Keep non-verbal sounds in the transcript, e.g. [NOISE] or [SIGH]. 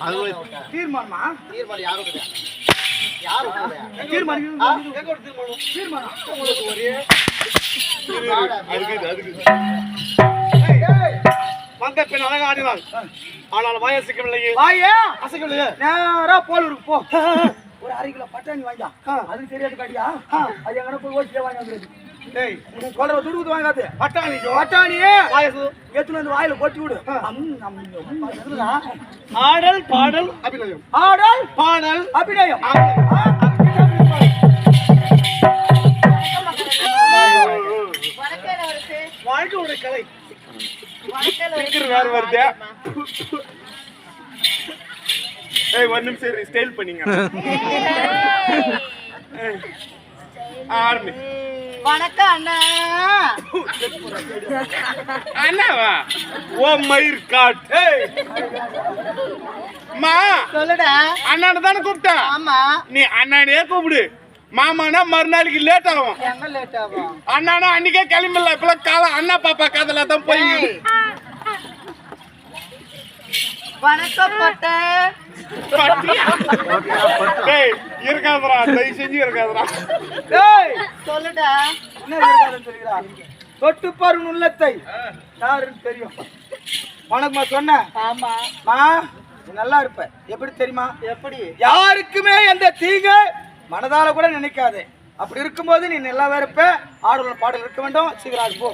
அது தீர்மானமா? தீர்மானம் யாரும் கிடையாது. வந்த பெண் அழகா ஆடினாள் ஆனால் வயசுக்கவில்லையே வாயே? அசைக்கவில்லையே. நேரா போலூருக்கு போ. [LAUGHS] ஒரு அரை கிலோ பட்டாணி வாங்கியா? அதுக்கு தெரியாது காட்டியா அது எங்கன போய் ஓசியா வாங்கி வந்துருக்கு டேய் சொல்ற துடுக்குது வாங்காது பட்டாணி வயசு எத்துன வந்து வாயில கொட்டி விடு? ஆடல் பாடல். அபிநயம். ஆடல் பாடல். அபிநயம். ஆ, வாழ்க்கையுடைய கலை. வேற வருது. ஏய் ஒரு நிமிஷம் ஸ்டைல் பண்ணீங்க. ஆரம்பி வணக்கம் அண்ணா. அண்ணாவா? ஓ மயிர் காட் ஏய் மா சொல்லுடா. அண்ணான தானே கூப்பிட்டேன் ஆமா. நீ அண்ணானே கூப்பிடு. மாமானா மறுநாளைக்கு லேட் ஆகும். லேட் ஆகும்? அண்ணானா அன்னைக்கே கிளம்பிடலாம். இப்பெல்லாம் காலம் அண்ணா பாப்பா கதையில தான் போய். வணக்கம் பட்ட. ஏய் இருக்காதுடா தயவு செஞ்சு இருக்காதுடா. டேய் சொல்லுடா. என்ன இருக்காதுன்னு சொல்லுகிறா தொட்டு பாரு உள்ளத்தை. யாருன்னு தெரியும். வணக்கம்மா சொன்ன? ஆமா. மா நீ நல்லா இருப்ப. எப்படி தெரியுமா? எப்படி? யாருக்குமே எந்த தீங்கு மனதால கூட நினைக்காதே. அப்படி இருக்கும்போது நீ நல்லாவே இருப்ப. ஆடல் பாடல் இருக்க வேண்டும். சீக்கிரம் போ.